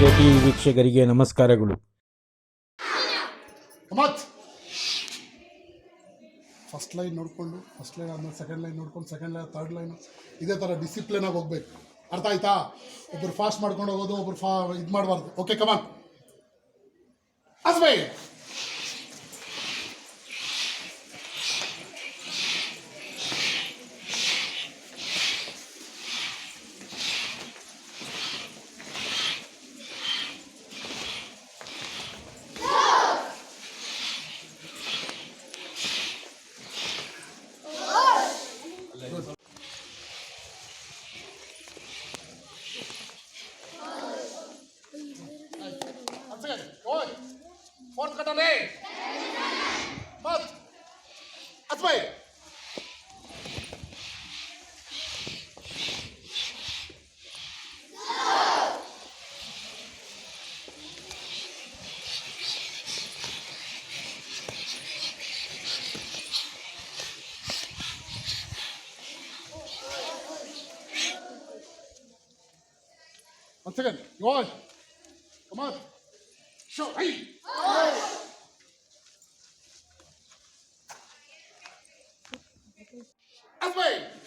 T ವೀಕ್ಷಕರಿಗೆ ನಮಸ್ಕಾರಗಳು. First line ನೋಡಿಕೊಂಡು, ಫಸ್ಟ್ ಲೈನ್ ಆದ್ಮೇಲೆ ಸೆಕೆಂಡ್ ಲೈನ್ ನೋಡ್ಕೊಂಡು ಸೆಕೆಂಡ್ ಲೈನ್ ಥರ್ಡ್ ಲೈನ್. ಇದೇ ಥರ ಡಿಸಿಪ್ಲಿನ್ ಆಗಿ ಹೋಗ್ಬೇಕು. ಅರ್ಥ ಆಯ್ತಾ? ಒಬ್ರು ಫಾಸ್ಟ್ ಮಾಡ್ಕೊಂಡು ಹೋಗೋದು, ಒಬ್ರು ಫಾ ಇದು ಮಾಡಬಾರ್ದು. ಓಕೆ ಕಮಾನ್ ಅಸ್ಬೈ One second. Go on. Come on. Show. Hey. Asway.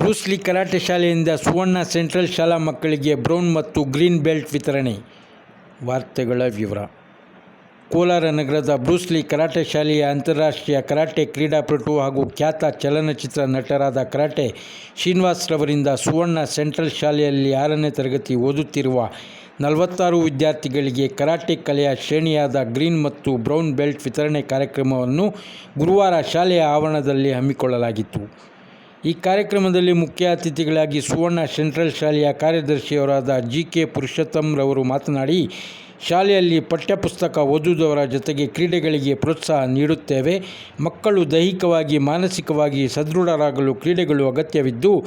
Bruce Lee karate ಶಾಲೆಯಿಂದ ಸುವರ್ಣ ಸೆಂಟ್ರಲ್ ಶಾಲಾ ಮಕ್ಕಳಿಗೆ ಬ್ರೌನ್ ಮತ್ತು ಗ್ರೀನ್ ಬೆಲ್ಟ್ ವಿತರಣೆ. ವಾರ್ತೆಗಳ ವಿವರ. ಕೋಲಾರ ನಗರದ ಬ್ರೂಸ್ಲಿ ಕರಾಟೆ ಶಾಲೆಯ ಅಂತಾರಾಷ್ಟ್ರೀಯ ಕರಾಟೆ ಕ್ರೀಡಾಪಟು ಹಾಗೂ ಖ್ಯಾತ ಚಲನಚಿತ್ರ ನಟರಾದ ಕರಾಟೆ ಶ್ರೀನಿವಾಸ್ ರವರಿಂದ ಸುವರ್ಣ ಸೆಂಟ್ರಲ್ ಶಾಲೆಯಲ್ಲಿ ಆರನೇ ತರಗತಿ ಓದುತ್ತಿರುವ ನಲವತ್ತಾರು ವಿದ್ಯಾರ್ಥಿಗಳಿಗೆ ಕರಾಟೆ ಕಲೆಯ ಶ್ರೇಣಿಯಾದ ಗ್ರೀನ್ ಮತ್ತು ಬ್ರೌನ್ ಬೆಲ್ಟ್ ವಿತರಣೆ ಕಾರ್ಯಕ್ರಮವನ್ನು ಗುರುವಾರ ಶಾಲೆಯ ಆವರಣದಲ್ಲಿ ಹಮ್ಮಿಕೊಳ್ಳಲಾಗಿತ್ತು. ಈ ಕಾರ್ಯಕ್ರಮದಲ್ಲಿ ಮುಖ್ಯ ಅತಿಥಿಗಳಾಗಿ ಸುವರ್ಣ ಸೆಂಟ್ರಲ್ ಶಾಲೆಯ ಕಾರ್ಯದರ್ಶಿಯವರಾದ ಜಿ ಕೆ ಪುರುಷೋತ್ತಮ್ ರವರು ಮಾತನಾಡಿ, ಶಾಲೆಯಲ್ಲಿ ಪಠ್ಯಪುಸ್ತಕ ಓದುವುದರ ಜೊತೆಗೆ ಕ್ರೀಡೆಗಳಿಗೆ ಪ್ರೋತ್ಸಾಹ ನೀಡುತ್ತೇವೆ. ಮಕ್ಕಳು ದೈಹಿಕವಾಗಿ, ಮಾನಸಿಕವಾಗಿ ಸದೃಢರಾಗಲು ಕ್ರೀಡೆಗಳು ಅಗತ್ಯವಿದ್ದು,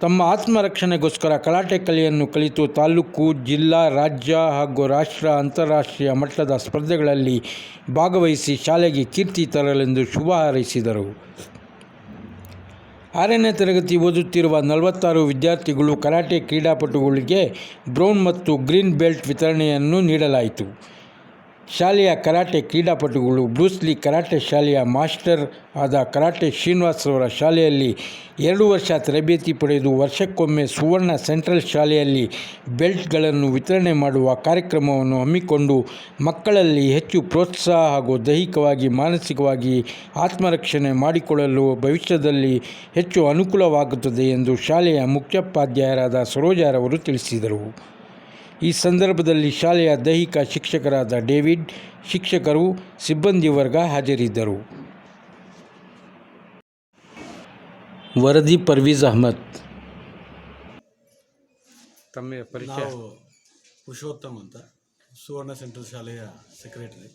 ತಮ್ಮ ಆತ್ಮರಕ್ಷಣೆಗೋಸ್ಕರ ಕಲಾಟೆ ಕಲೆಯನ್ನು ಕಲಿತು ತಾಲೂಕು, ಜಿಲ್ಲಾ, ರಾಜ್ಯ ಹಾಗೂ ರಾಷ್ಟ್ರ, ಅಂತಾರಾಷ್ಟ್ರೀಯ ಮಟ್ಟದ ಸ್ಪರ್ಧೆಗಳಲ್ಲಿ ಭಾಗವಹಿಸಿ ಶಾಲೆಗೆ ಕೀರ್ತಿ ತರಲೆಂದು ಶುಭ ಹಾರೈಸಿದರು. ಆರನೇ ತರಗತಿ ಓದುತ್ತಿರುವ ನಲವತ್ತಾರು ವಿದ್ಯಾರ್ಥಿಗಳು ಕರಾಟೆ ಕ್ರೀಡಾಪಟುಗಳಿಗೆ ಬ್ರೌನ್ ಮತ್ತು ಗ್ರೀನ್ ಬೆಲ್ಟ್ ವಿತರಣೆಯನ್ನು ನೀಡಲಾಯಿತು. ಶಾಲೆಯ ಕರಾಟೆ ಕ್ರೀಡಾಪಟುಗಳು ಬ್ರೂಸ್ಲಿ ಕರಾಟೆ ಶಾಲೆಯ ಮಾಸ್ಟರ್ ಆದ ಕರಾಟೆ ಶ್ರೀನಿವಾಸ್ ಅವರ ಶಾಲೆಯಲ್ಲಿ ಎರಡು ವರ್ಷ ತರಬೇತಿ ಪಡೆದು ವರ್ಷಕ್ಕೊಮ್ಮೆ ಸುವರ್ಣ ಸೆಂಟ್ರಲ್ ಶಾಲೆಯಲ್ಲಿ ಬೆಲ್ಟ್ಗಳನ್ನು ವಿತರಣೆ ಮಾಡುವ ಕಾರ್ಯಕ್ರಮವನ್ನು ಹಮ್ಮಿಕೊಂಡು ಮಕ್ಕಳಲ್ಲಿ ಹೆಚ್ಚು ಪ್ರೋತ್ಸಾಹ ಹಾಗೂ ದೈಹಿಕವಾಗಿ ಮಾನಸಿಕವಾಗಿ ಆತ್ಮರಕ್ಷಣೆ ಮಾಡಿಕೊಳ್ಳಲು ಭವಿಷ್ಯದಲ್ಲಿ ಹೆಚ್ಚು ಅನುಕೂಲವಾಗುತ್ತದೆ ಎಂದು ಶಾಲೆಯ ಮುಖ್ಯೋಪಾಧ್ಯಾಯರಾದ ಸರೋಜಾರವರು ತಿಳಿಸಿದರು. ಈ ಸಂದರ್ಭದಲ್ಲಿ ಶಾಲೆಯ ದೈಹಿಕ ಶಿಕ್ಷಕರಾದ ಡೇವಿಡ್ ಶಿಕ್ಷಕರು ಸಿಬ್ಬಂದಿ ವರ್ಗ ಹಾಜರಿದ್ದರು. ವರದಿ ಪರ್ವೀಜ್ ಅಹಮದ್. ತಮ್ಮ ಪರಿಚಯ. ಪುರುಷೋತ್ತಮ್ ಅಂತ ಸುವರ್ಣ ಸೆಂಟ್ರಲ್ ಶಾಲೆಯ ಸೆಕ್ರೆಟರಿ.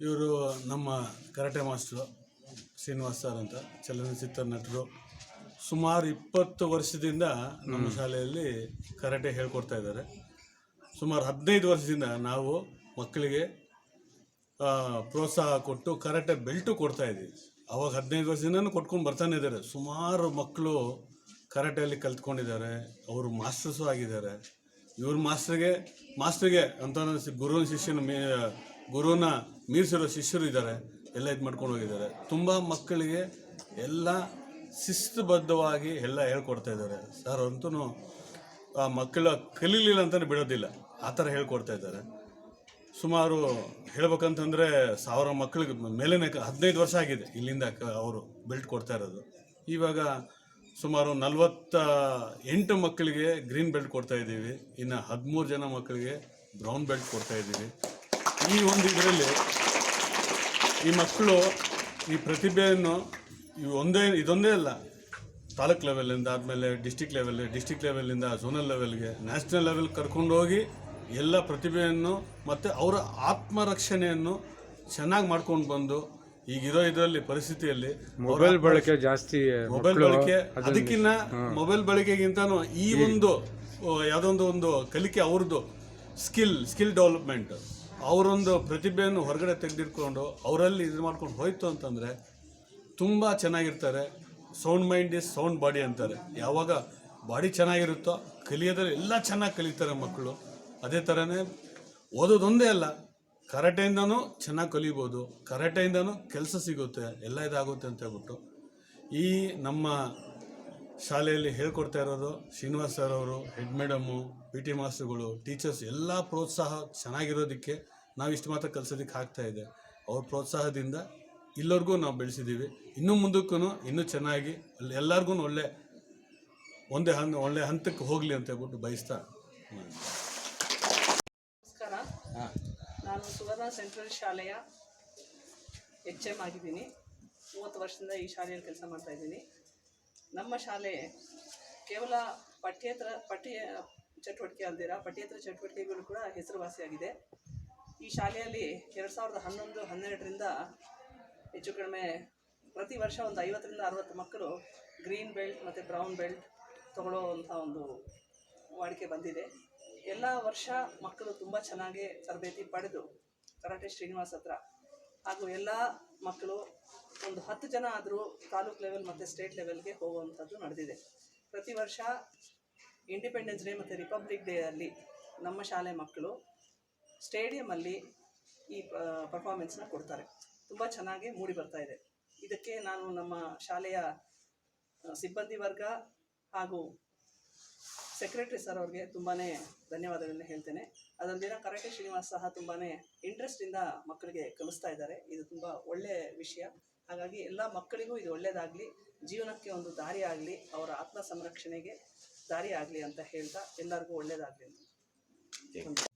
ಇವರು ನಮ್ಮ ಕರಾಟೆ ಮಾಸ್ಟರು ಶ್ರೀನಿವಾಸ್ ಸರ್ ಅಂತ ಚಲನಚಿತ್ರ ನಟರು. ಸುಮಾರು ಇಪ್ಪತ್ತು ವರ್ಷದಿಂದ ನಮ್ಮ ಶಾಲೆಯಲ್ಲಿ ಕರಾಟೆ ಹೇಳ್ಕೊಡ್ತಾ ಇದ್ದಾರೆ. ಸುಮಾರು ಹದಿನೈದು ವರ್ಷದಿಂದ ನಾವು ಮಕ್ಕಳಿಗೆ ಪ್ರೋತ್ಸಾಹ ಕೊಟ್ಟು ಕರಾಟೆ ಬೆಲ್ಟು ಕೊಡ್ತಾ ಇದ್ದೀವಿ. ಅವಾಗ ಹದಿನೈದು ವರ್ಷದಿಂದನೂ ಕೊಟ್ಕೊಂಡು ಬರ್ತಾನೆ ಇದ್ದಾರೆ. ಸುಮಾರು ಮಕ್ಕಳು ಕರಾಟೆಯಲ್ಲಿ ಕಲ್ತ್ಕೊಂಡಿದ್ದಾರೆ. ಅವರು ಮಾಸ್ಟರ್ಸು ಆಗಿದ್ದಾರೆ. ಇವ್ರ ಮಾಸ್ಟರ್ಗೆ ಮಾಸ್ಟರ್ಗೆ ಅಂತ ಗುರುವಿನ ಶಿಷ್ಯನ ಮೀ ಗುರುನ ಮೀರಿಸಿರೋ ಶಿಷ್ಯರು ಇದ್ದಾರೆ. ಎಲ್ಲ ಇದು ಮಾಡ್ಕೊಂಡು ಹೋಗಿದ್ದಾರೆ. ತುಂಬ ಮಕ್ಕಳಿಗೆ ಎಲ್ಲ ಶಿಸ್ತುಬದ್ಧವಾಗಿ ಎಲ್ಲ ಹೇಳ್ಕೊಡ್ತಾ ಇದ್ದಾರೆ. ಸರ್ ಅಂತೂ ಆ ಮಕ್ಕಳು ಕಲೀಲಿಲ್ಲ ಅಂತಲೇ ಬಿಡೋದಿಲ್ಲ. ಆ ಥರ ಹೇಳ್ಕೊಡ್ತಾ ಇದ್ದಾರೆ. ಸುಮಾರು ಹೇಳ್ಬೇಕಂತಂದರೆ ಸಾವಿರ ಮಕ್ಕಳಿಗೆ ಮೇಲೇ ಹದಿನೈದು ವರ್ಷ ಆಗಿದೆ ಇಲ್ಲಿಂದ ಅವರು ಬೆಲ್ಟ್ ಕೊಡ್ತಾ ಇರೋದು. ಇವಾಗ ಸುಮಾರು ನಲವತ್ತ ಎಂಟು ಮಕ್ಕಳಿಗೆ ಗ್ರೀನ್ ಬೆಲ್ಟ್ ಕೊಡ್ತಾ ಇದ್ದೀವಿ. ಇನ್ನು ಹದಿಮೂರು ಜನ ಮಕ್ಕಳಿಗೆ ಬ್ರೌನ್ ಬೆಲ್ಟ್ ಕೊಡ್ತಾ ಇದ್ದೀವಿ. ಈ ಒಂದು ಇದರಲ್ಲಿ ಈ ಮಕ್ಕಳು ಈ ಪ್ರತಿಭೆಯನ್ನು ಇವು ಒಂದೇ ಇದೊಂದೇ ಅಲ್ಲ. ತಾಲೂಕ್ ಲೆವೆಲಿಂದ ಆದಮೇಲೆ ಡಿಸ್ಟಿಕ್ ಲೆವೆಲ್ ಡಿಸ್ಟಿಕ್ ಲೆವೆಲಿಂದ ಝೋನಲ್ ಲೆವೆಲ್ಗೆ ನ್ಯಾಷನಲ್ ಲೆವೆಲ್ ಕರ್ಕೊಂಡೋಗಿ ಎಲ್ಲ ಪ್ರತಿಭೆಯನ್ನು ಮತ್ತು ಅವರ ಆತ್ಮರಕ್ಷಣೆಯನ್ನು ಚೆನ್ನಾಗಿ ಮಾಡ್ಕೊಂಡು ಬಂದು ಈಗಿರೋ ಇದರಲ್ಲಿ ಪರಿಸ್ಥಿತಿಯಲ್ಲಿ ಮೊಬೈಲ್ ಬಳಕೆ ಜಾಸ್ತಿ ಮೊಬೈಲ್ ಬಳಕೆ ಅದಕ್ಕಿಂತ ಮೊಬೈಲ್ ಬಳಕೆಗಿಂತನೂ ಈ ಒಂದು ಯಾವುದೊಂದು ಒಂದು ಕಲಿಕೆ ಅವ್ರದ್ದು ಸ್ಕಿಲ್ ಸ್ಕಿಲ್ ಡೆವಲಪ್ಮೆಂಟ್ ಅವರೊಂದು ಪ್ರತಿಭೆಯನ್ನು ಹೊರಗಡೆ ತೆಗೆದಿಟ್ಕೊಂಡು ಅವರಲ್ಲಿ ಇದು ಮಾಡ್ಕೊಂಡು ಹೋಯ್ತು ಅಂತಂದರೆ ತುಂಬ ಚೆನ್ನಾಗಿರ್ತಾರೆ. Sound mind is sound body ಅಂತಾರೆ. ಯಾವಾಗ ಬಾಡಿ ಚೆನ್ನಾಗಿರುತ್ತೋ, ಕಲಿಯೋದ್ರಲ್ಲಿ ಎಲ್ಲ ಚೆನ್ನಾಗಿ ಕಲಿತಾರೆ ಮಕ್ಕಳು. ಅದೇ ಥರನೇ ಓದೋದೊಂದೇ ಅಲ್ಲ, ಕರಾಟೆಯಿಂದನೂ ಚೆನ್ನಾಗಿ ಕಲಿಬೋದು, ಕರಾಟೆಯಿಂದನೂ ಕೆಲಸ ಸಿಗುತ್ತೆ, ಎಲ್ಲ ಇದಾಗುತ್ತೆ ಅಂತ ಹೇಳ್ಬಿಟ್ಟು. ಈ ನಮ್ಮ ಶಾಲೆಯಲ್ಲಿ ಹೇಳ್ಕೊಡ್ತಾ ಇರೋದು ಶ್ರೀನಿವಾಸ್ ಸರ್ ಅವರು ಹೆಡ್ ಮೇಡಮು ಪಿ ಟಿ ಮಾಸ್ಟರ್ಗಳು ಟೀಚರ್ಸ್ ಎಲ್ಲ ಪ್ರೋತ್ಸಾಹ ಚೆನ್ನಾಗಿರೋದಕ್ಕೆ ನಾವು ಇಷ್ಟು ಮಾತ್ರ ಕಲಿಸೋದಕ್ಕೆ ಆಗ್ತಾಯಿದೆ ಅವ್ರ ಪ್ರೋತ್ಸಾಹದಿಂದ ಇಲ್ಲರಿಗೂ ನಾವು ಬೆಳೆಸಿದ್ದೀವಿ ಇನ್ನೂ ಮುಂದಕ್ಕೂ ಇನ್ನೂ ಚೆನ್ನಾಗಿ ಅಲ್ಲಿ ಎಲ್ಲರಿಗೂ ಒಳ್ಳೆ ಒಂದೇ ಹಂತ ಒಳ್ಳೆ ಹಂತಕ್ಕೆ ಹೋಗಲಿ ಅಂತ ಹೇಳ್ಬಿಟ್ಟು ಬಯಸ್ತಾ. ನಮಸ್ಕಾರ. ನಾನು ಸುವರ್ಣ ಸೆಂಟ್ರಲ್ ಶಾಲೆಯ ಎಚ್ ಎಂ ಆಗಿದ್ದೀನಿ. ಮೂವತ್ತು ವರ್ಷದಿಂದ ಈ ಶಾಲೆಯಲ್ಲಿ ಕೆಲಸ ಮಾಡ್ತಾ ಇದ್ದೀನಿ. ನಮ್ಮ ಶಾಲೆ ಕೇವಲ ಪಠ್ಯೇತರ ಪಠ್ಯ ಚಟುವಟಿಕೆ ಅಲ್ದಿರ ಪಠ್ಯೇತರ ಚಟುವಟಿಕೆಗಳು ಕೂಡ ಹೆಸರುವಾಸಿಯಾಗಿದೆ. ಈ ಶಾಲೆಯಲ್ಲಿ ಎರಡು ಸಾವಿರದ ಹನ್ನೊಂದು ಹನ್ನೆರಡರಿಂದ ಹೆಚ್ಚು ಕಡಿಮೆ ಪ್ರತಿ ವರ್ಷ ಒಂದು ಐವತ್ತರಿಂದ ಅರವತ್ತು ಮಕ್ಕಳು ಗ್ರೀನ್ ಬೆಲ್ಟ್ ಮತ್ತು ಬ್ರೌನ್ ಬೆಲ್ಟ್ ತಗೊಳ್ಳೋವಂಥ ಒಂದು ವಾಡಿಕೆ ಬಂದಿದೆ. ಎಲ್ಲ ವರ್ಷ ಮಕ್ಕಳು ತುಂಬ ಚೆನ್ನಾಗಿ ತರಬೇತಿ ಪಡೆದು ಕರಾಟೆ ಶ್ರೀನಿವಾಸ್ ಹತ್ರ ಹಾಗೂ ಎಲ್ಲ ಮಕ್ಕಳು ಒಂದು ಹತ್ತು ಜನ ಆದರೂ ತಾಲೂಕ್ ಲೆವೆಲ್ ಮತ್ತು ಸ್ಟೇಟ್ ಲೆವೆಲ್ಗೆ ಹೋಗುವಂಥದ್ದು ನಡೆದಿದೆ. ಪ್ರತಿ ವರ್ಷ ಇಂಡಿಪೆಂಡೆನ್ಸ್ ಡೇ ಮತ್ತು ರಿಪಬ್ಲಿಕ್ ಡೇ ಅಲ್ಲಿ ನಮ್ಮ ಶಾಲೆ ಮಕ್ಕಳು ಸ್ಟೇಡಿಯಮಲ್ಲಿ ಈ ಪರ್ಫಾರ್ಮೆನ್ಸ್ನ ಕೊಡ್ತಾರೆ. ತುಂಬ ಚೆನ್ನಾಗಿ ಮೂಡಿ ಬರ್ತಾ ಇದೆ. ಇದಕ್ಕೆ ನಾನು ನಮ್ಮ ಶಾಲೆಯ ಸಿಬ್ಬಂದಿ ವರ್ಗ ಹಾಗೂ ಸೆಕ್ರೆಟರಿ ಸರ್ ಅವ್ರಿಗೆ ತುಂಬಾ ಧನ್ಯವಾದಗಳನ್ನ ಹೇಳ್ತೇನೆ. ಅದೊಂದಿನ ಕರಾಟೆ ಶ್ರೀನಿವಾಸ್ ಸಹ ತುಂಬಾ ಇಂಟ್ರೆಸ್ಟಿಂದ ಮಕ್ಕಳಿಗೆ ಕಲಿಸ್ತಾ ಇದ್ದಾರೆ. ಇದು ತುಂಬ ಒಳ್ಳೆಯ ವಿಷಯ. ಹಾಗಾಗಿ ಎಲ್ಲ ಮಕ್ಕಳಿಗೂ ಇದು ಒಳ್ಳೆಯದಾಗಲಿ ಜೀವನಕ್ಕೆ ಒಂದು ದಾರಿ ಆಗಲಿ ಅವರ ಆತ್ಮ ಸಂರಕ್ಷಣೆಗೆ ದಾರಿ ಆಗಲಿ ಅಂತ ಹೇಳ್ತಾ ಎಲ್ಲರಿಗೂ ಒಳ್ಳೆಯದಾಗಲಿ ಅಂತ.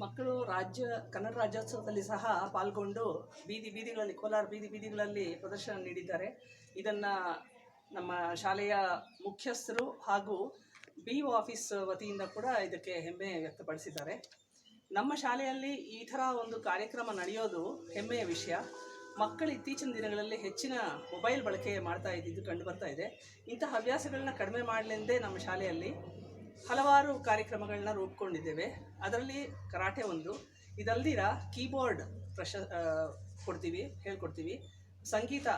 ಮಕ್ಕಳು ರಾಜ್ಯ, ಕನ್ನಡ ರಾಜ್ಯೋತ್ಸವದಲ್ಲಿ ಸಹ ಪಾಲ್ಗೊಂಡು ಬೀದಿ ಬೀದಿಗಳಲ್ಲಿ, ಕೋಲಾರ ಬೀದಿ ಬೀದಿಗಳಲ್ಲಿ ಪ್ರದರ್ಶನ ನೀಡಿದ್ದಾರೆ. ಇದನ್ನು ನಮ್ಮ ಶಾಲೆಯ ಮುಖ್ಯಸ್ಥರು ಹಾಗೂ ಬಿ ಒ ಆಫೀಸ್ ವತಿಯಿಂದ ಕೂಡ ಇದಕ್ಕೆ ಹೆಮ್ಮೆ ವ್ಯಕ್ತಪಡಿಸಿದ್ದಾರೆ. ನಮ್ಮ ಶಾಲೆಯಲ್ಲಿ ಈ ಥರ ಒಂದು ಕಾರ್ಯಕ್ರಮ ನಡೆಯೋದು ಹೆಮ್ಮೆಯ ವಿಷಯ. ಮಕ್ಕಳು ಇತ್ತೀಚಿನ ದಿನಗಳಲ್ಲಿ ಹೆಚ್ಚಿನ ಮೊಬೈಲ್ ಬಳಕೆ ಮಾಡ್ತಾ ಇದ್ದಿದ್ದು ಕಂಡು ಬರ್ತಾ ಇದೆ. ಇಂಥ ಹವ್ಯಾಸಗಳನ್ನ ಕಡಿಮೆ ಮಾಡಲೆಂದೇ ನಮ್ಮ ಶಾಲೆಯಲ್ಲಿ ಹಲವಾರು ಕಾರ್ಯಕ್ರಮಗಳನ್ನ ರೂಪ್ಕೊಂಡಿದ್ದೇವೆ ಅದರಲ್ಲಿ ಕರಾಟೆ ಒಂದು. ಇದಲ್ದಿರ ಕೀಬೋರ್ಡ್ ಪ್ರಶ ಕೊಡ್ತೀವಿ, ಹೇಳ್ಕೊಡ್ತೀವಿ. ಸಂಗೀತ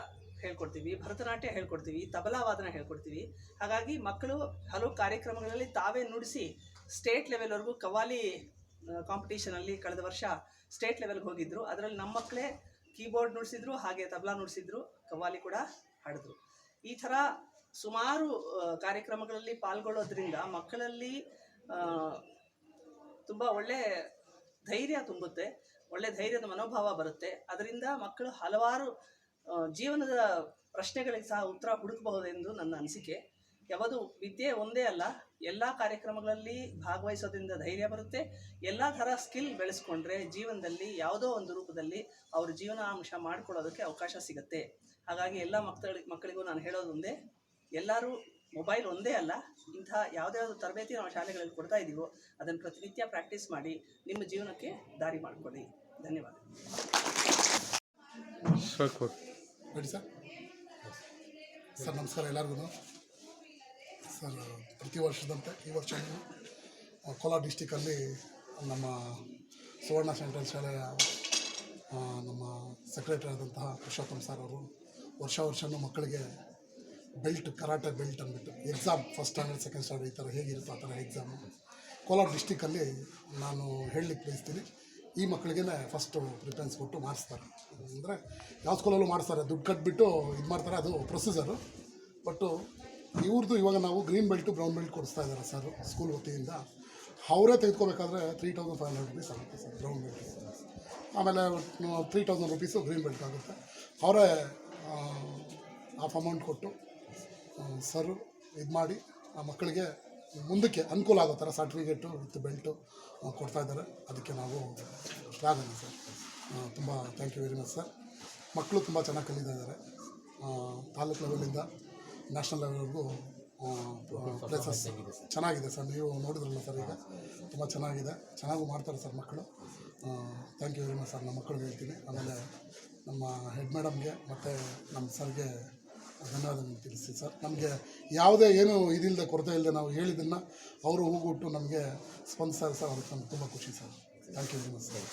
ಹೇಳ್ಕೊಡ್ತೀವಿ, ಭರತನಾಟ್ಯ ಹೇಳ್ಕೊಡ್ತೀವಿ, ತಬಲಾ ವಾದನ ಹೇಳ್ಕೊಡ್ತೀವಿ. ಹಾಗಾಗಿ ಮಕ್ಕಳು ಹಲವು ಕಾರ್ಯಕ್ರಮಗಳಲ್ಲಿ ತಾವೇ ನುಡಿಸಿ ಸ್ಟೇಟ್ ಲೆವೆಲ್ವರೆಗೂ ಕವಾಲಿ ಕಾಂಪಿಟೇಷನಲ್ಲಿ ಕಳೆದ ವರ್ಷ ಸ್ಟೇಟ್ ಲೆವೆಲ್ಗೆ ಹೋಗಿದ್ರು. ಅದರಲ್ಲಿ ನಮ್ಮ ಮಕ್ಕಳೇ ಕೀಬೋರ್ಡ್ ನುಡಿಸಿದ್ರು, ಹಾಗೆ ತಬಲಾ ನುಡಿಸಿದ್ರು ಕವಾಲಿ ಕೂಡ ಹಾಡಿದ್ರು. ಈ ಥರ ಸುಮಾರು ಕಾರ್ಯಕ್ರಮಗಳಲ್ಲಿ ಪಾಲ್ಗೊಳ್ಳೋದ್ರಿಂದ ಮಕ್ಕಳಲ್ಲಿ ತುಂಬ ಒಳ್ಳೆ ಧೈರ್ಯ ತುಂಬುತ್ತೆ, ಒಳ್ಳೆ ಧೈರ್ಯದ ಮನೋಭಾವ ಬರುತ್ತೆ. ಅದರಿಂದ ಮಕ್ಕಳು ಹಲವಾರು ಜೀವನದ ಪ್ರಶ್ನೆಗಳಿಗೆ ಸಹ ಉತ್ತರ ಹುಡುಕಬಹುದೆಂದು ನನ್ನ ಅನಿಸಿಕೆ. ಯಾವುದು ವಿದ್ಯೆ ಒಂದೇ ಅಲ್ಲ, ಎಲ್ಲ ಕಾರ್ಯಕ್ರಮಗಳಲ್ಲಿ ಭಾಗವಹಿಸೋದ್ರಿಂದ ಧೈರ್ಯ ಬರುತ್ತೆ. ಎಲ್ಲ ಥರ ಸ್ಕಿಲ್ ಬೆಳೆಸ್ಕೊಂಡ್ರೆ ಜೀವನದಲ್ಲಿ ಯಾವುದೋ ಒಂದು ರೂಪದಲ್ಲಿ ಅವ್ರ ಜೀವನಾಂಶ ಮಾಡ್ಕೊಳ್ಳೋದಕ್ಕೆ ಅವಕಾಶ ಸಿಗುತ್ತೆ. ಹಾಗಾಗಿ ಎಲ್ಲ ಮಕ್ಕಳಿಗೆ ಮಕ್ಕಳಿಗೂ ನಾನು ಹೇಳೋದು ಒಂದೇ ಎಲ್ಲರೂ ಮೊಬೈಲ್ ಒಂದೇ ಅಲ್ಲ ಇಂಥ ಯಾವುದ್ಯಾವುದು ತರಬೇತಿ ನಾವು ಶಾಲೆಗಳಲ್ಲಿ ಕೊಡ್ತಾ ಇದ್ದೀವೋ ಅದನ್ನು ಪ್ರತಿನಿತ್ಯ ಪ್ರಾಕ್ಟೀಸ್ ಮಾಡಿ ನಿಮ್ಮ ಜೀವನಕ್ಕೆ ದಾರಿ ಮಾಡಿಕೊಡಿ. ಧನ್ಯವಾದ. Sir sir. ನಮಸ್ಕಾರ ಎಲ್ಲರಿಗೂ ಸರ್ ಪ್ರತಿ ವರ್ಷದಂತೆ ಈ ವರ್ಷ ಕೋಲಾರ ಡಿಸ್ಟಿಕಲ್ಲಿ ನಮ್ಮ ಸುವರ್ಣ ಸೆಂಟ್ರಲ್ ಶಾಲೆಯ ನಮ್ಮ ಸೆಕ್ರೆಟರಿ ಆದಂತಹ ಪುರುಷೋತ್ತಮ್ ಸರ್ ಅವರು ವರ್ಷ ವರ್ಷವೂ ಮಕ್ಕಳಿಗೆ ಬೆಲ್ಟ್, ಕರಾಟೆ ಬೆಲ್ಟ್ ಅಂದ್ಬಿಟ್ಟು. Exam first standard second standard ಈ ಥರ ಹೇಗಿರುತ್ತೆ ಆ ಥರ ಎಕ್ಸಾಮು ಕೋಲಾರ ಡಿಸ್ಟಿಕಲ್ಲಿ ನಾನು ಹೇಳಲಿಕ್ಕೆ ಬಯಸ್ತೀನಿ. ಈ ಮಕ್ಕಳಿಗೆ ಫಸ್ಟು ಪ್ರಿಫರೆನ್ಸ್ ಕೊಟ್ಟು ಮಾಡಿಸ್ತಾರೆ. ಅಂದರೆ ಯಾವ ಸ್ಕೂಲಲ್ಲೂ ಮಾಡಿಸ್ತಾರೆ. ದುಡ್ಡು ಕಟ್ಬಿಟ್ಟು ಇದು ಮಾಡ್ತಾರೆ. ಅದು ಪ್ರೊಸೀಜರು ಬಟ್ಟು ಇವ್ರದ್ದು ಇವಾಗ ನಾವು ಗ್ರೀನ್ ಬೆಲ್ಟು ಬ್ರೌನ್ ಬೆಲ್ಟ್ ಕೊಡಿಸ್ತಾ ಇದ್ದಾರೆ ಸರ್ ಸ್ಕೂಲ್ ವತಿಯಿಂದ. ಅವರೇ ತೆಗೆದುಕೋಬೇಕಾದ್ರೆ three thousand five hundred rupees ಆಗುತ್ತೆ ಸರ್ ಬ್ರೌನ್ ಬೆಲ್ಟ್ ಆಮೇಲೆ three thousand rupees green belt ಆಗುತ್ತೆ. ಅವರೇ ಆಫ್ ಅಮೌಂಟ್ ಕೊಟ್ಟು ಸರ್ ಇದು ಮಾಡಿ ಆ ಮಕ್ಕಳಿಗೆ ಮುಂದಕ್ಕೆ ಅನುಕೂಲ ಆಗೋ ಥರ ಸರ್ಟಿಫಿಕೇಟು ವಿತ್ ಬೆಲ್ಟು ಕೊಡ್ತಾ ಇದ್ದಾರೆ. ಅದಕ್ಕೆ ನಾವು ಶ್ಲಾಘನೆ ಸರ್. ತುಂಬ thank you very much sir. ಮಕ್ಕಳು ತುಂಬ ಚೆನ್ನಾಗಿ ಕಲಿತಾ ಇದ್ದಾರೆ. ತಾಲೂಕು ಲೆವೆಲಿಂದ ನ್ಯಾಷನಲ್ ಲೆವೆಲ್ವರೆಗೂ ಪ್ಲೇಸಸ್ ಚೆನ್ನಾಗಿದೆ ಸರ್. ನೀವು ನೋಡಿದ್ರಲ್ಲ ಸರ್ ಈಗ. ತುಂಬ ಚೆನ್ನಾಗಿದೆ. ಚೆನ್ನಾಗೂ ಮಾಡ್ತಾರೆ ಸರ್ ಮಕ್ಕಳು. Thank you very much sir. ನಮ್ಮ ಮಕ್ಕಳಿಗೆ ಹೇಳ್ತೀನಿ. ಆಮೇಲೆ ನಮ್ಮ ಹೆಡ್ ಮೇಡಮ್ಗೆ ಮತ್ತು ನಮ್ಮ ಸರ್ಗೆ ಧನ್ಯವಾದಗಳು ತಿಳಿಸಿ ಸರ್. ನಮಗೆ ಯಾವುದೇ ಏನು ಇದಿಲ್ಲದೆ ಕೊರತೆ ಇಲ್ಲದೆ ನಾವು ಹೇಳಿದ್ದನ್ನು ಅವರು ಹೂಗುಟ್ಟು ನಮಗೆ ಸ್ಪಂದಿಸ್ತಾರೆ ಸರ್. ಅದಕ್ಕೆ ನಮ್ಗೆ ತುಂಬ ಖುಷಿ sir. Thank you very much sir